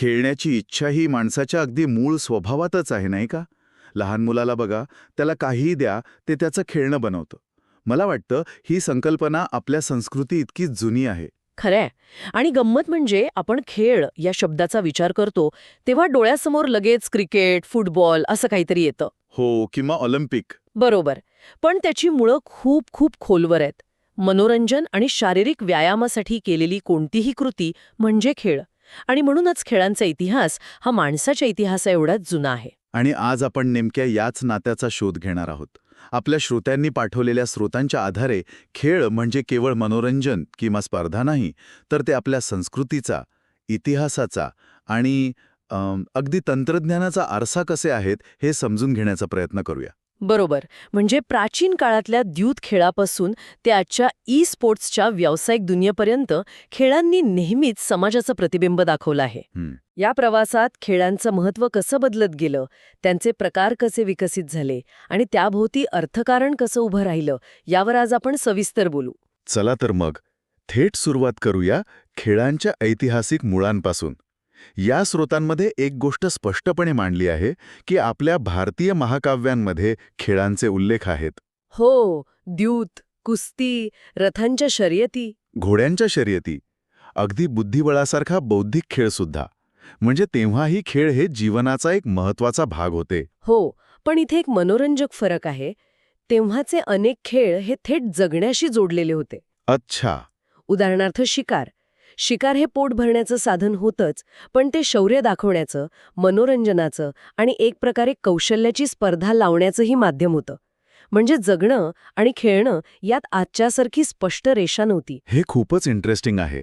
खेळण्याची इच्छा ही माणसाच्या अगदी मूळ स्वभावातच आहे नाही का? लहान मुलाला बघा त्याला काहीही द्या ते त्याचं खेळणं बनवतं. मला वाटतं ही संकल्पना आपल्या संस्कृती इतकी जुनी आहे. खरंय. आणि गंमत म्हणजे आपण खेळ या शब्दाचा विचार करतो तेव्हा डोळ्यासमोर लगेच क्रिकेट फुटबॉल असं काहीतरी येतं. हो किंवा ऑलिम्पिक. बरोबर. पण त्याची मुळं खूप खूप खोलवर आहेत. मनोरंजन आणि शारीरिक व्यायामासाठी केलेली कोणतीही कृती म्हणजे खेळ. आणि म्हणूनच खेळांचा इतिहास हा माणसाच्या इतिहासाएवढाच जुना आहे. आणि आज आपण नेमक्या याच नात्याचा शोध घेणार आहोत. आपल्या श्रोत्यांनी पाठवलेल्या स्रोतांच्या आधारे खेळ म्हणजे केवळ मनोरंजन किंवा स्पर्धा नाही तर ते आपल्या संस्कृतीचा इतिहासाचा आणि अगदी तंत्रज्ञानाचा आरसा कसे आहेत हे समजून घेण्याचा प्रयत्न करूया. बरोबर. म्हणजे प्राचीन काळातल्या द्यूत खेळापासून ते आजच्या ई स्पोर्ट्सच्या व्यावसायिक दुनियेपर्यंत खेळांनी नेहमीच समाजाचं प्रतिबिंब दाखवलं आहे. या प्रवासात खेळांचं महत्त्व कसं बदलत गेलं त्यांचे प्रकार कसे विकसित झाले आणि त्याभोवती अर्थकारण कसं उभं राहिलं यावर आज आपण सविस्तर बोलू. चला तर मग थेट सुरुवात करूया खेळांच्या ऐतिहासिक मुळांपासून. या स्रोतांमध्ये एक गोष्ट स्पष्टपणे मांडली आहे की आपल्या भारतीय महाकाव्यांमध्ये खेळांचे उल्लेख आहेत. हो द्यूत कुस्ती रथांच्या शर्यती. घोड्यांच्या शर्यती. अगदी बुद्धिबळासारखा बौद्धिक खेळसुद्धा म्हणजे तेव्हाही खेळ हे जीवनाचा एक महत्त्वाचा भाग होते. हो पण इथे एक मनोरंजक फरक आहे. तेव्हाचे अनेक खेळ हे थेट जगण्याशी जोडलेले होते. अच्छा. उदाहरणार्थ शिकार. शिकार हे पोट भरण्याचं साधन होतंच पण ते शौर्य दाखवण्याचं मनोरंजनाचं आणि एक प्रकारे कौशल्याची स्पर्धा लावण्याचंही माध्यम होतं. म्हणजे जगणं आणि खेळणं यात आजच्यासारखी स्पष्ट रेषा नव्हती. हे खूपच इंटरेस्टिंग आहे.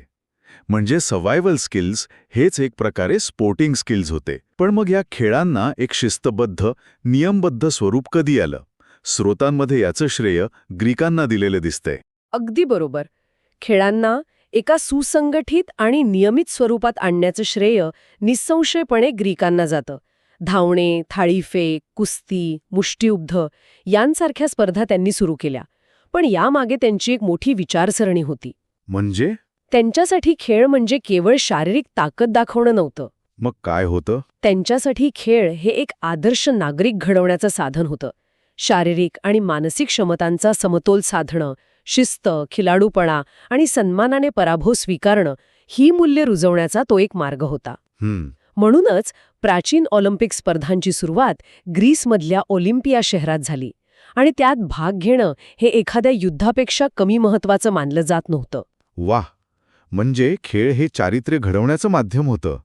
म्हणजे सर्वायवल स्किल्स हेच एक प्रकारे स्पोर्टिंग स्किल्स होते. पण मग या खेळांना एक शिस्तबद्ध नियमबद्ध स्वरूप कधी आलं? स्रोतांमध्ये याचं श्रेय ग्रीकांना दिलेलं दिसतंय. अगदी बरोबर. खेळांना एका सुसंगठित आणि नियमित स्वरूपात आणण्याचं श्रेय निसंशयपणे ग्रीकांना जातं. धावणे थाळीफेक कुस्ती मुष्टियुद्ध यांसारख्या स्पर्धा त्यांनी सुरू केल्या. पण यामागे त्यांची एक मोठी विचारसरणी होती. म्हणजे? त्यांच्यासाठी खेळ म्हणजे केवळ शारीरिक ताकद दाखवणं नव्हतं. मग काय होतं? त्यांच्यासाठी खेळ हे एक आदर्श नागरिक घडवण्याचं साधन होतं. शारीरिक आणि मानसिक क्षमतांचा समतोल साधणं शिस्त खिलाडूपणा आणि सन्मानाने पराभव स्वीकारणं ही मूल्य रुजवण्याचा तो एक मार्ग होता. म्हणूनच प्राचीन ऑलिम्पिक स्पर्धांची सुरुवात ग्रीसमधल्या ऑलिम्पिया शहरात झाली आणि त्यात भाग घेणं हे एखाद्या युद्धापेक्षा कमी महत्वाचं मानलं जात नव्हतं. वाह! म्हणजे खेळ हे चारित्र्य घडवण्याचं माध्यम होतं.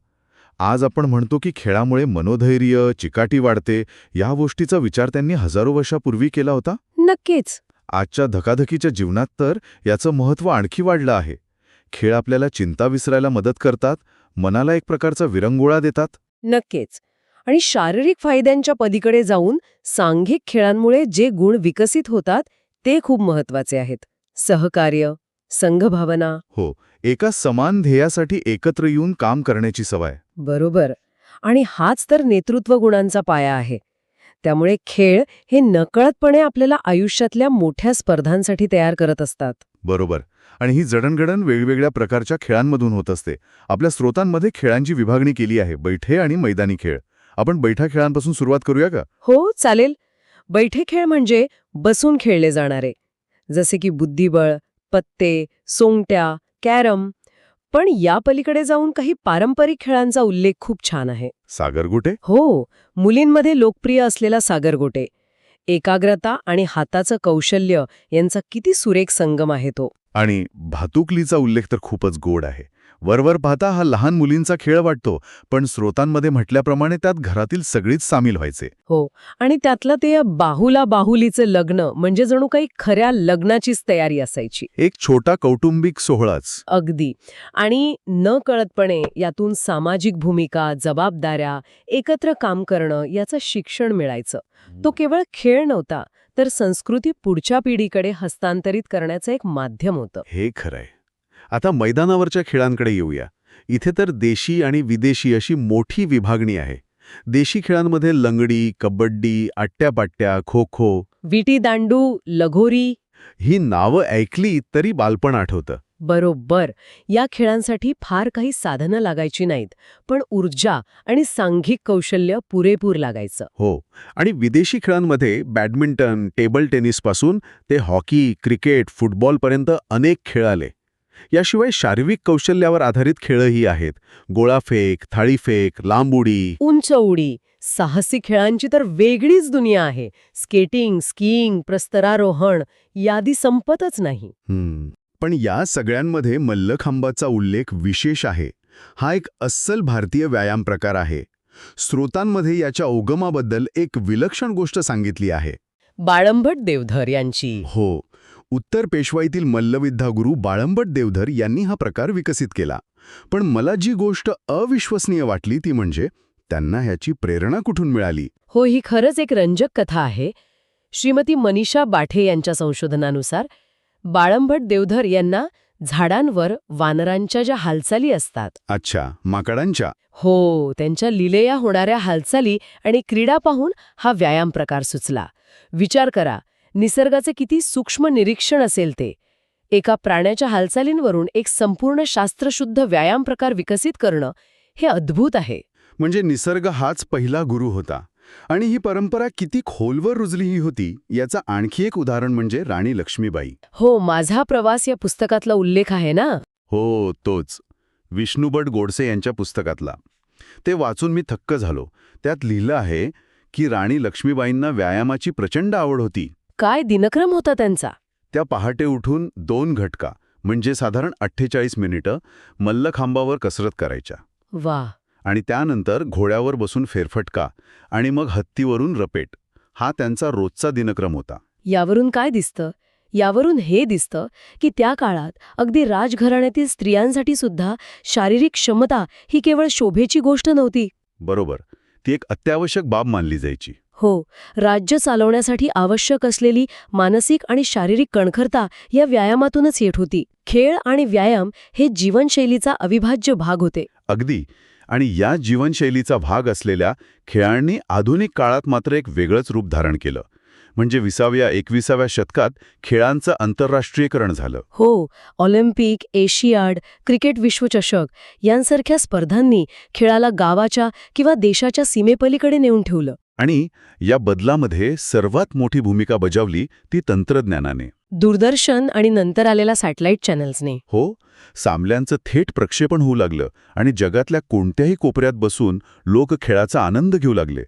आज आपण म्हणतो की खेळामुळे मनोधैर्य चिकाटी वाढते या गोष्टीचा विचार त्यांनी हजारो वर्षापूर्वी केला होता? नक्कीच. आजच्या धकाधकीच्या जीवनात तर याचं महत्त्व आणखी वाढलं आहे. खेळ आपल्याला चिंता विसरायला मदत करतात मनाला एक प्रकारचा विरंगुळा देतात. नक्कीच. आणि शारीरिक फायद्यांच्या पलीकडे जाऊन सांघिक खेळांमुळे जे गुण विकसित होतात ते खूप महत्त्वाचे आहेत. सहकार्य संघभावना. हो एका समान ध्येयासाठी एकत्र येऊन काम करण्याची सवय. बरोबर. आणि हाच तर नेतृत्व गुणांचा पाया आहे. त्यामुळे खेळ हे नकळतपणे आपल्याला आयुष्यातल्या मोठ्या स्पर्धांसाठी तयार करत असतात. बरोबर. आणि ही जडणघडण वेगवेगळ्या प्रकारच्या खेळांमधून होत असते. आपल्या स्रोतांमध्ये खेळांची विभागणी केली आहे. बैठे आणि मैदानी खेळ. आपण बैठा खेळांपासून सुरुवात करूया का? हो चालेल. बैठे खेळ म्हणजे बसून खेळले जाणारे. जसे की बुद्धिबळ पत्ते सोंगट्या कॅरम पण या पलीकडे जाऊन काही पारंपरिक खेळांचा उल्लेख खूप छान आहे. सागरगोटे? हो मुलींमध्ये लोकप्रिय असलेला सागरगोटे. एकाग्रता आणि हाताचं कौशल्य यांचा किती सुरेख संगम आहे तो. आणि भातुकलीचा उल्लेख तर खूपच गोड आहे. वरवर पाहता हा लहान मुलींचा खेळ वाटतो पण स्रोतांमध्ये म्हटल्याप्रमाणे त्यात घरातील सगळीच सामील व्हायचे. हो आणि त्यातलं ते बाहुला बाहुलीचं लग्न म्हणजे जणू काही खऱ्या लग्नाचीच तयारी असायची. एक छोटा कौटुंबिक सोहळाच. अगदी. आणि न कळतपणे यातून सामाजिक भूमिका जबाबदाऱ्या एकत्र काम करणं याचं शिक्षण मिळायचं. तो केवळ खेळ नव्हता तर संस्कृती पुढच्या पिढीकडे हस्तांतरित करण्याचं एक माध्यम होतं. हे खरंय. आता मैदानावरच्या खेळांकडे येऊया. इथे तर देशी आणि विदेशी अशी मोठी विभागणी आहे. देशी खेळांमध्ये लंगडी कबड्डी आट्यापाट्या खो खो विटी दांडू लगोरी. ही नावं ऐकली तरी बालपण आठवतं. बरोबर. या खेळांसाठी फार काही साधनं लागायची नाहीत पण ऊर्जा आणि सांघिक कौशल्य पुरेपूर लागायचं. हो. आणि विदेशी खेळांमध्ये बॅडमिंटन टेबल टेनिसपासून ते हॉकी क्रिकेट फुटबॉलपर्यंत अनेक खेळ आले. याशिवाय शारीरिक कौशल्यावर आधारित खेळही आहेत. गोळाफेक थाळीफेक लांब उडी. उंच उडी. साहसी खेळांची तर वेगळीच दुनिया आहे. स्केटिंग स्कीइंग प्रस्तरारोहण यादी संपतच नाही. हम्म. पण या सगळ्यांमध्ये मल्लखांबाचा उल्लेख विशेष आहे. हा एक अस्सल भारतीय व्यायाम प्रकार आहे. स्रोतांमध्ये याच्या उगमाबद्दल एक विलक्षण गोष्ट सांगितली आहे. बाळंभट देवधर यांची. हो. उत्तर पेशवाईतील मल्लविद्या गुरु बाळंबट देवधर यांनी हा प्रकार विकसित केला. पण मला जी गोष्ट अविश्वसनीय वाटली ती म्हणजे त्यांना ह्याची प्रेरणा कुठून मिळाली? हो ही खरंच एक रंजक कथा आहे. श्रीमती मनीषा बाठे यांच्या संशोधनानुसार बाळंभट देवधर यांना झाडांवर वानरांच्या ज्या हालचाली असतात अच्छा माकडांच्या? हो त्यांच्या लिलेया होणाऱ्या हालचाली आणि क्रीडा पाहून हा व्यायाम प्रकार सुचला. विचार करा निसर्गाचे किती सूक्ष्म निरीक्षण असेल ते. एका प्राण्याच्या हालचालींवरून एक संपूर्ण शास्त्रशुद्ध व्यायाम प्रकार विकसित करणं हे अद्भुत आहे. म्हणजे निसर्ग हाच पहिला गुरु होता. आणि ही परंपरा किती खोलवर रुजलीही होती याचं आणखी एक उदाहरण म्हणजे राणी लक्ष्मीबाई. हो माझा प्रवास या पुस्तकातला उल्लेख आहे ना? हो तोच. विष्णुभट गोडसे यांच्या पुस्तकातला. ते वाचून मी थक्क झालो. त्यात लिहिलं आहे की राणी लक्ष्मीबाईंना व्यायामाची प्रचंड आवड होती. काय दिनक्रम होता त्यांचा? त्या पहाटे उठून दोन घटका म्हणजे साधारण अठ्ठेचाळीस मिनिटं मल्लखांबावर कसरत करायच्या. वा. आणि त्यानंतर घोड्यावर बसून फेरफटका आणि मग हत्तीवरून रपेट. हा त्यांचा रोजचा दिनक्रम होता. यावरून काय दिसतं? यावरून हे दिसतं की त्या काळात अगदी राजघराण्यातील स्त्रियांसाठी सुद्धा शारीरिक क्षमता ही केवळ शोभेची गोष्ट नव्हती. बरोबर. ती एक अत्यावश्यक बाब मानली जायची. हो राज्य चालवण्यासाठी आवश्यक असलेली मानसिक आणि शारीरिक कणखरता या व्यायामातूनच येत होती. खेळ आणि व्यायाम हे जीवनशैलीचा अविभाज्य भाग होते. अगदी. आणि या जीवनशैलीचा भाग असलेल्या खेळांनी आधुनिक काळात मात्र एक वेगळंच रूप धारण केलं. म्हणजे विसाव्या एकविसाव्या शतकात खेळांचं आंतरराष्ट्रीयकरण झालं. हो ऑलिम्पिक एशियाड क्रिकेट विश्वचषक यांसारख्या स्पर्धांनी खेळाला गावाच्या किंवा देशाच्या सीमेपलीकडे नेऊन ठेवलं. आणि या बदलामध्ये सर्वात मोठी भूमिका बजावली ती तंत्रज्ञानाने. दूरदर्शन आणि नंतर आलेल्या सॅटेलाईट चॅनल्सने. हो सामल्यांचं थेट प्रक्षेपण होऊ लागलं आणि जगातल्या कोणत्याही कोपऱ्यात बसून लोक खेळाचा आनंद घेऊ लागले.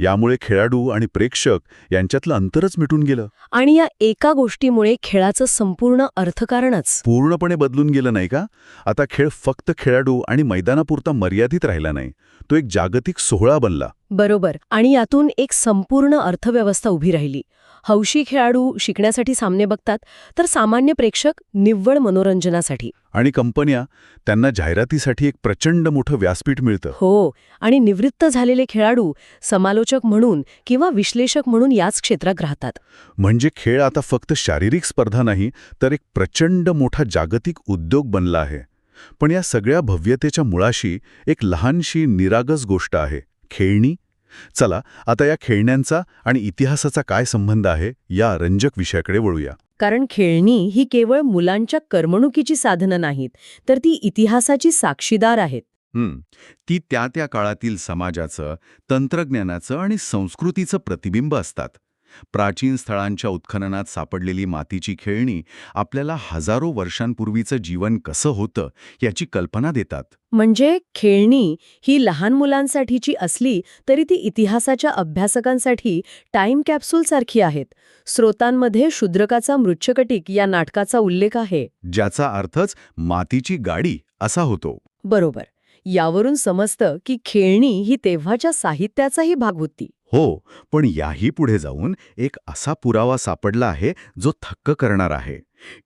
यामुळे खेळाडू आणि प्रेक्षक यांच्यातलं अंतरच मिटून गेलं. आणि या एका गोष्टीमुळे खेळाचं संपूर्ण अर्थकारणच. पूर्णपणे बदलून गेलं नाही का? आता खेळ फक्त खेळाडू आणि मैदानापुरता मर्यादित राहिला नाही. तो एक जागतिक सोहळा बनला. बरोबर. आणि यातून एक संपूर्ण अर्थव्यवस्था उभी राहिली. हौशी खेळाडू शिकण्यासाठी सामने बघतात तर सामान्य प्रेक्षक निव्वळ मनोरंजनासाठी. आणि कंपन्या त्यांना जाहिरातीसाठी एक प्रचंड मोठं व्यासपीठ मिळतं. हो. आणि निवृत्त झालेले खेळाडू समालोचक म्हणून किंवा विश्लेषक म्हणून याच क्षेत्रात राहतात. म्हणजे खेळ आता फक्त शारीरिक स्पर्धा नाही तर एक प्रचंड मोठा जागतिक उद्योग बनला आहे. पण या सगळ्या भव्यतेच्या मुळाशी एक लहानशी निरागस गोष्ट आहे खेळणी. चला आता या खेळण्यांचा आणि इतिहासाचा काय संबंध आहे या रंजक विषयाकडे वळूया. कारण खेळणी ही केवळ मुलांच्या करमणुकीची साधनं नाहीत तर ती इतिहासाची साक्षीदार आहेत. ती त्या त्या काळातील समाजाचं तंत्रज्ञानाचं आणि संस्कृतीचं प्रतिबिंब असतात. प्राचीन स्थळांच्या उत्खननात सापडलेली मातीची खेळणी आपल्याला हजारो वर्षांपूर्वीचं जीवन कसं होतं याची कल्पना देतात. म्हणजे खेळणी ही लहान मुलांसाठीची असली तरी ती इतिहासाच्या अभ्यासकांसाठी टाईम कॅप्सूलसारखी आहेत. स्रोतांमध्ये शूद्रकाचा मृच्छकटिक या नाटकाचा उल्लेख आहे. ज्याचा अर्थच मातीची गाडी असा होतो. बरोबर. यावरून समजतं की खेळणी ही तेव्हाच्या साहित्याचाही भाग होती. हो पण याही पुढे जाऊन एक असा पुरावा सापडला आहे जो थक्क करणार आहे.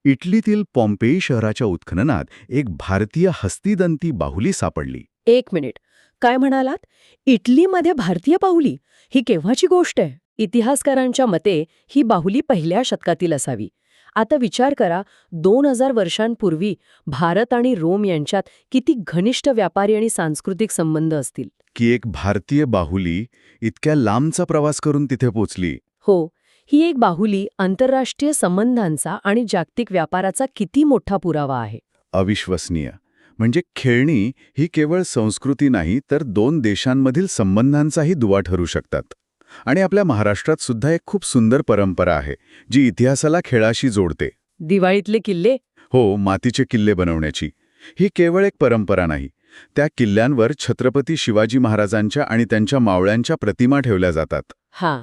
इटलीतील पॉम्पेई शहराच्या उत्खननात एक भारतीय हस्तिदंती बाहुली सापडली. एक मिनिट. काय म्हणालात? इटलीमध्ये भारतीय बाहुली? ही केव्हाची गोष्ट आहे? इतिहासकारांच्या मते ही बाहुली पहिल्या शतकातील असावी. आता विचार करा दोन हजार वर्षांपूर्वी भारत आणि रोम यांच्यात किती घनिष्ठ व्यापारी आणि सांस्कृतिक संबंध असतील? की एक भारतीय बाहुली इतक्या लांबचा प्रवास करून तिथे पोचली. हो ही एक बाहुली आंतरराष्ट्रीय संबंधांचा आणि जागतिक व्यापाराचा किती मोठा पुरावा आहे. अविश्वसनीय. म्हणजे खेळणी ही केवळ संस्कृती नाही तर दोन देशांमधील संबंधांचाही दुवा ठरू शकतात. आणि आपल्या महाराष्ट्रात सुद्धा एक खूप सुंदर परंपरा आहे जी इतिहासाला खेळाशी जोडते. दिवाळीतले किल्ले? हो मातीचे किल्ले बनवण्याची. ही केवळ एक परंपरा नाही त्या किल्ल्यांवर छत्रपती शिवाजी महाराजांच्या आणि त्यांच्या मावळ्यांच्या प्रतिमा ठेवल्या जातात. हा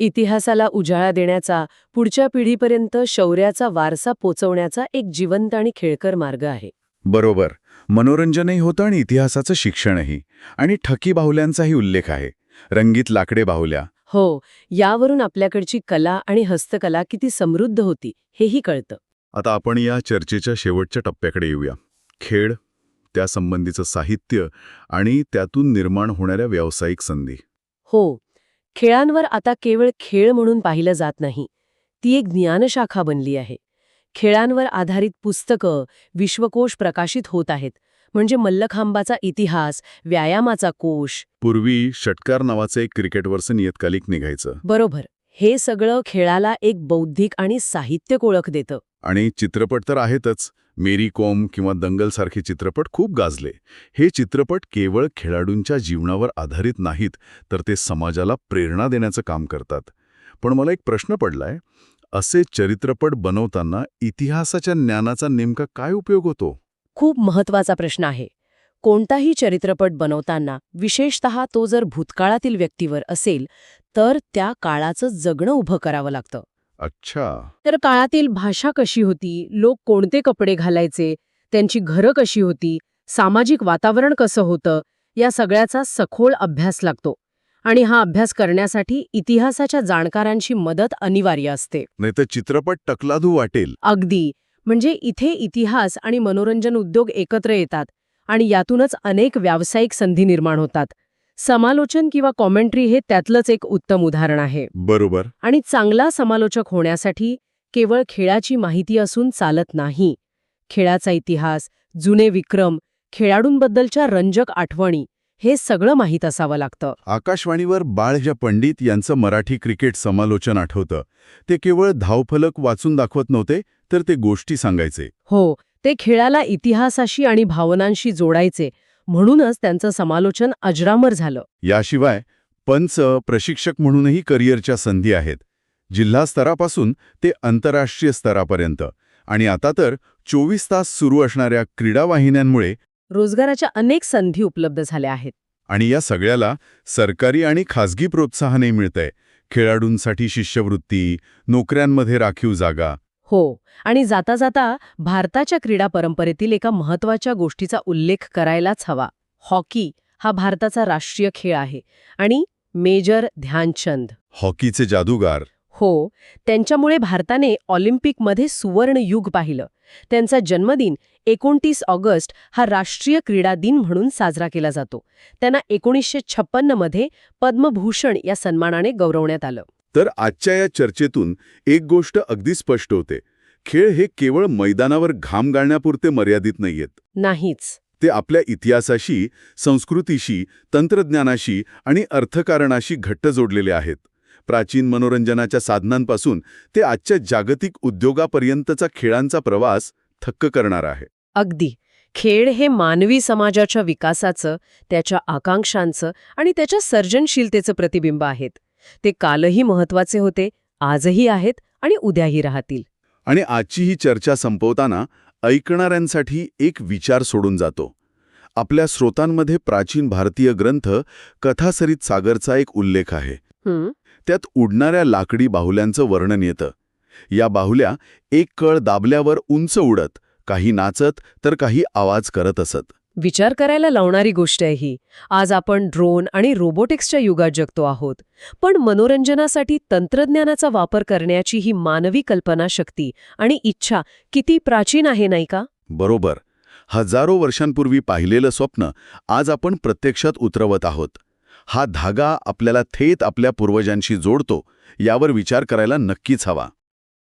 इतिहासाला उजाळा देण्याचा पुढच्या पिढीपर्यंत शौर्याचा वारसा पोचवण्याचा एक जिवंत आणि खेळकर मार्ग आहे. बरोबर मनोरंजनही होतं आणि इतिहासाचं शिक्षणही आणि ठकी बाहुल्यांचाही उल्लेख आहे. रंगीत लाकडे बाहुल्या. हो यावरून आपल्याकडची कला आणि हस्तकला किती समृद्ध होती हेही कळतं. आता आपण या चर्चेच्या शेवटच्या टप्प्याकडे येऊया. खेळ त्यासंबंधीचं साहित्य आणि त्यातून निर्माण होणाऱ्या व्यावसायिक संधी. हो खेळांवर आता केवळ खेळ म्हणून पाहिलं जात नाही ती एक ज्ञानशाखा बनली आहे. खेळांवर आधारित पुस्तकं विश्वकोश प्रकाशित होत आहेत म्हणजे मल्लखांबाचा इतिहास व्यायामाचा कोश. पूर्वी षटकार नावाचं एक क्रिकेटवरचं नियतकालिक निघायचं. बरोबर. हे सगळं खेळाला एक बौद्धिक आणि साहित्यक ओळख देतं. आणि चित्रपट तर आहेतच. मेरी कॉम किंवा दंगलसारखे चित्रपट खूप गाजले. हे चित्रपट केवळ खेळाडूंच्या जीवनावर आधारित नाहीत तर ते समाजाला प्रेरणा देण्याचं काम करतात. पण मला एक प्रश्न पडलाय. असे चरित्रपट बनवताना इतिहासाच्या ज्ञानाचा नेमका काय उपयोग होतो? खूप महत्त्वाचा प्रश्न आहे. कोणताही चरित्रपट बनवताना विशेषतः तो जर भूतकाळातील व्यक्तीवर असेल तर त्या काळाचं जगणं उभं करावं लागतं. अच्छा. तर काळातील भाषा कशी होती लोक कोणते कपडे घालायचे त्यांची घरं कशी होती सामाजिक वातावरण कसं होतं या सगळ्याचा सखोल अभ्यास लागतो. आणि हा अभ्यास करण्यासाठी इतिहासाच्या जाणकारांची मदत अनिवार्य असते. नाही तर चित्रपट टकलादू वाटेल. अगदी. म्हणजे इथे इतिहास आणि मनोरंजन उद्योग एकत्र येतात आणि यातूनच अनेक व्यावसायिक संधी निर्माण होतात. समालोचन किंवा कॉमेंट्री हे त्यातलंच एक उत्तम उदाहरण आहे. बरोबर. आणि चांगला समालोचक होण्यासाठी केवळ खेळाची माहिती असून चालत नाही. खेळाचा इतिहास जुने विक्रम खेळाडूंबद्दलच्या रंजक आठवणी हे सगळं माहीत असावं लागतं. आकाशवाणीवर बाळजा पंडित यांचं मराठी क्रिकेट समालोचन आठवतं. ते केवळ धावफलक वाचून दाखवत नव्हते तर ते गोष्टी सांगायचे. हो ते खेळाला इतिहासाशी आणि भावनांशी जोडायचे म्हणूनच त्यांचं समालोचन अजरामर झालं. याशिवाय पंच प्रशिक्षक म्हणूनही करिअरच्या संधी आहेत. जिल्हा स्तरापासून ते आंतरराष्ट्रीय स्तरापर्यंत. आणि आता तर चोवीस तास सुरू असणाऱ्या क्रीडा वाहिन्यांमुळे रोजगाराच्या अनेक संधी उपलब्ध झाल्या आहेत. आणि या सगळ्याला सरकारी आणि खासगी प्रोत्साहनही मिळतंय. खेळाडूंसाठी शिष्यवृत्ती नोकऱ्यांमध्ये राखीव जागा. हो आणि जाता जाता भारताच्या क्रीडा परंपरेतील एका महत्त्वाच्या गोष्टीचा उल्लेख करायलाच हवा. हॉकी हा भारताचा राष्ट्रीय खेळ आहे आणि मेजर ध्यानचंद. हॉकीचे जादूगार. हो त्यांच्यामुळे भारताने ऑलिम्पिकमध्ये सुवर्ण युग पाहिलं. त्यांचा जन्मदिन एकोणतीस ऑगस्ट हा राष्ट्रीय क्रीडा दिन म्हणून साजरा केला जातो. त्यांना एकोणीसशे छप्पन्नमध्ये पद्मभूषण या सन्मानाने गौरवण्यात आलं. तर आजच्या या चर्चेतून एक गोष्ट अगदी स्पष्ट होते. खेळ हे केवळ मैदानावर घाम गाळण्यापुरते मर्यादित नाहीयेत. नाहीच. ते आपल्या इतिहासाशी संस्कृतीशी तंत्रज्ञानाशी आणि अर्थकारणाशी घट्ट जोडलेले आहेत. प्राचीन मनोरंजनाच्या साधनांपासून ते आजच्या जागतिक उद्योगापर्यंतचा खेळांचा प्रवास थक्क करणार आहे. अगदी. खेळ हे मानवी समाजाच्या विकासाचं त्याच्या आकांक्षांचं आणि त्याच्या सर्जनशीलतेचं प्रतिबिंब आहेत. ते कालही महत्त्वाचे होते आजही आहेत आणि उद्याही राहतील. आणि आजची ही चर्चा संपवताना ऐकणाऱ्यांसाठी एक विचार सोडून जातो. आपल्या स्रोतांमध्ये प्राचीन भारतीय ग्रंथ कथासरित सागरचा एक उल्लेख आहे. त्यात उडणाऱ्या लाकडी बाहुल्यांचं वर्णन येतं. या बाहुल्या एक कळ दाबल्यावर उंच उडत काही नाचत तर काही आवाज करत असत. विचार करायला लावणारी गोष्ट आहे ही. आज आपण ड्रोन आणि रोबोटिक्सच्या युगात जगतो आहोत. पण मनोरंजनासाठी तंत्रज्ञानाचा वापर करण्याची ही मानवी कल्पनाशक्ती आणि इच्छा किती प्राचीन आहे नाही का? बरोबर. हजारो वर्षांपूर्वी पाहिलेलं स्वप्न आज आपण प्रत्यक्षात उतरवत आहोत. हा धागा आपल्याला थेट आपल्या पूर्वजांशी जोडतो यावर विचार करायला नक्कीच हवा.